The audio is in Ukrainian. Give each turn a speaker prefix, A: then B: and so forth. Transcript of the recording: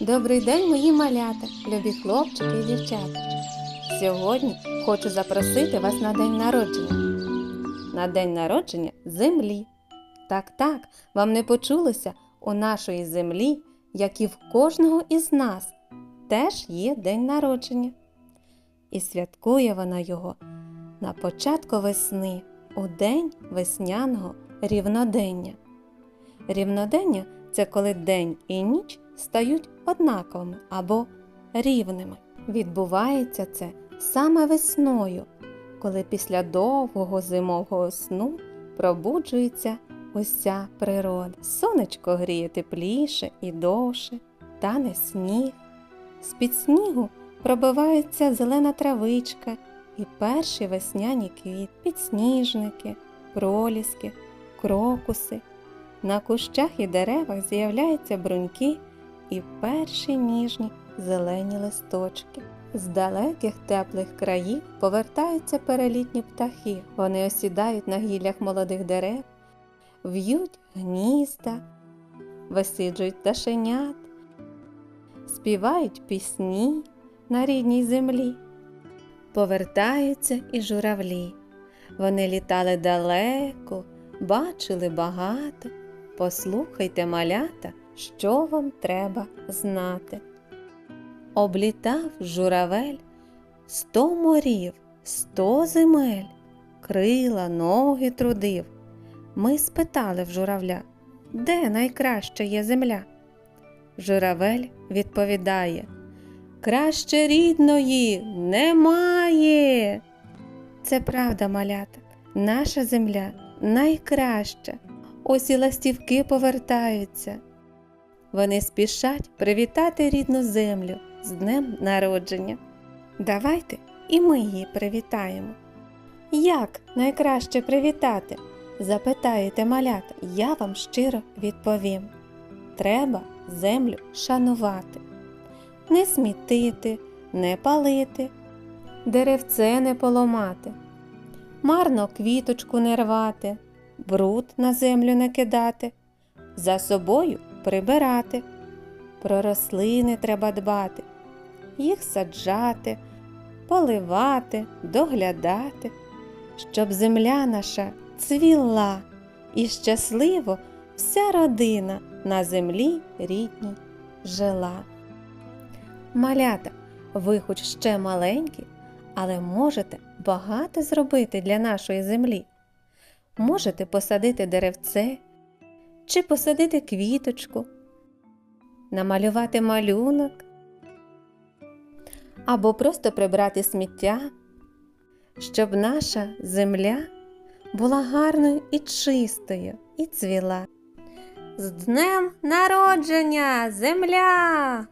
A: Добрий день, мої малята, любі хлопчики і дівчата. Сьогодні хочу запросити вас на день народження. На день народження землі. Так, так, вам не почулося у нашої землі, як і в кожного із нас, теж є день народження. І святкує вона його на початку весни, у день весняного рівнодення. Рівнодення це коли день і ніч стають однаковими або рівними. Відбувається це саме весною, коли після довгого зимового сну пробуджується уся природа. Сонечко гріє тепліше і довше, тане сніг. З-під снігу пробивається зелена травичка і перші весняні квіти, підсніжники, проліски, крокуси. На кущах і деревах з'являються бруньки і перші ніжні зелені листочки. З далеких теплих країв повертаються перелітні птахи. Вони осідають на гіллях молодих дерев, в'ють гнізда, висиджують пташенят, співають пісні на рідній землі. Повертаються і журавлі. Вони літали далеко, бачили багато. Послухайте, малята, що вам треба знати. Облітав журавель сто морів, сто земель, крила, ноги трудив. Ми спитали в журавля, де найкраща є земля? Журавель відповідає Краще рідної немає. Це правда, малята, наша земля найкраща. Ось і ластівки повертаються. Вони спішать привітати рідну землю з днем народження. Давайте і ми її привітаємо. Як найкраще привітати? запитаєте малята, я вам щиро відповім. Треба землю шанувати, не смітити, не палити, деревце не поламати, марно квіточку не рвати, бруд на землю не кидати, за собою прибирати. Про рослини треба дбати, їх саджати, поливати, доглядати, щоб земля наша цвіла і щасливо вся родина на землі рідній жила. Малята, ви хоч ще маленькі, але можете багато зробити для нашої землі. Можете посадити деревце чи посадити квіточку, намалювати малюнок або просто прибрати сміття, щоб наша земля була гарною і чистою і цвіла. З днем народження, земля!